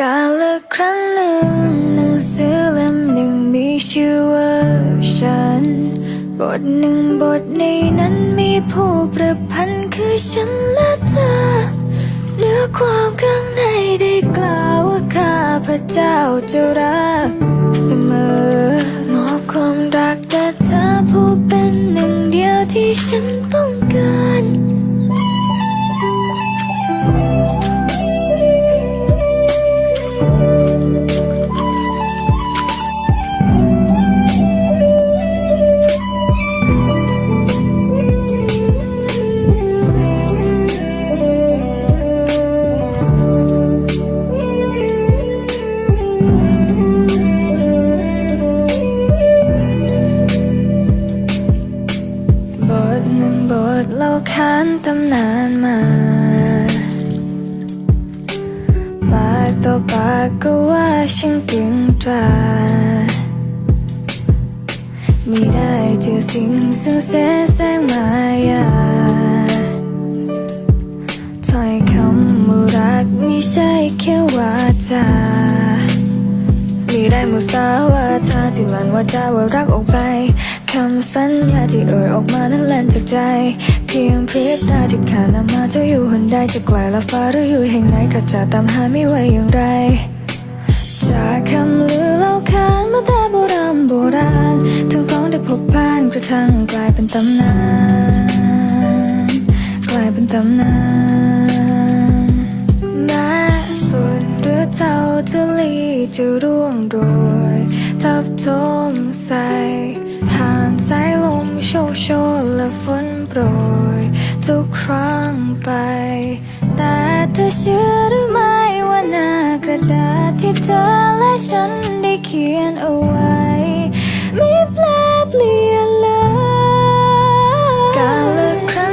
กาลครั้งหนึ่งหนังสือเล่มหนึ่งมีชื่อว่าฉัน บทหนึ่งบทในนั้นมีผู้ประพันธ์คือฉันและเธอเนื้อความข้างในได้กล่าวว่าข้าพระเจ้าจะรักเสมอมอบความรักแต่เธอผู้เป็นหนึ่งเดียวที่ฉันต้องการ ขานตำนานมาปากต่อปากก็ว่าฉันเก่งกล้าไม่ได้เจอสิ่งซึ่งเสแสร้งมายาถ้อยคำว่ารักไม่ใช่แค่วาจา ได้มุสาวาทาที่หลันว่าจะว่ารักออกไปคำสัญญาที่เอ่ยออกมานั้นแล่นจากใจ เพียงพริบตาที่ขาดนำมาเจะอยู่หันใดจะไกลละฟ้าหรืออยู่แห่งไหนก็จะตามหาไม่ไหวอย่างไร จากคำลือเล่าขานมาแต่โบราณโบราณ ทั้งสองได้พบผ่านกระทั่งกลายเป็นตำนาน กลายเป็นตำนาน จะร่วงโรยทับทมใส่ผ่านสายลมโชกโชนและฝนโปรย ทุกครั้งไป แต่เธอเชื่อหรือไม่ว่าหน้ากระดาษที่เธอและฉันได้เขียนเอาไว้ ไม่แปลเปลี่ยนเลยกาลครั้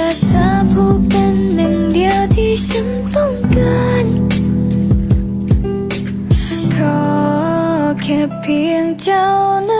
จากเธอผู้เป็นหนึ่งเดียวที่ฉันต้องการ ขอแค่เพียงเจ้านั้น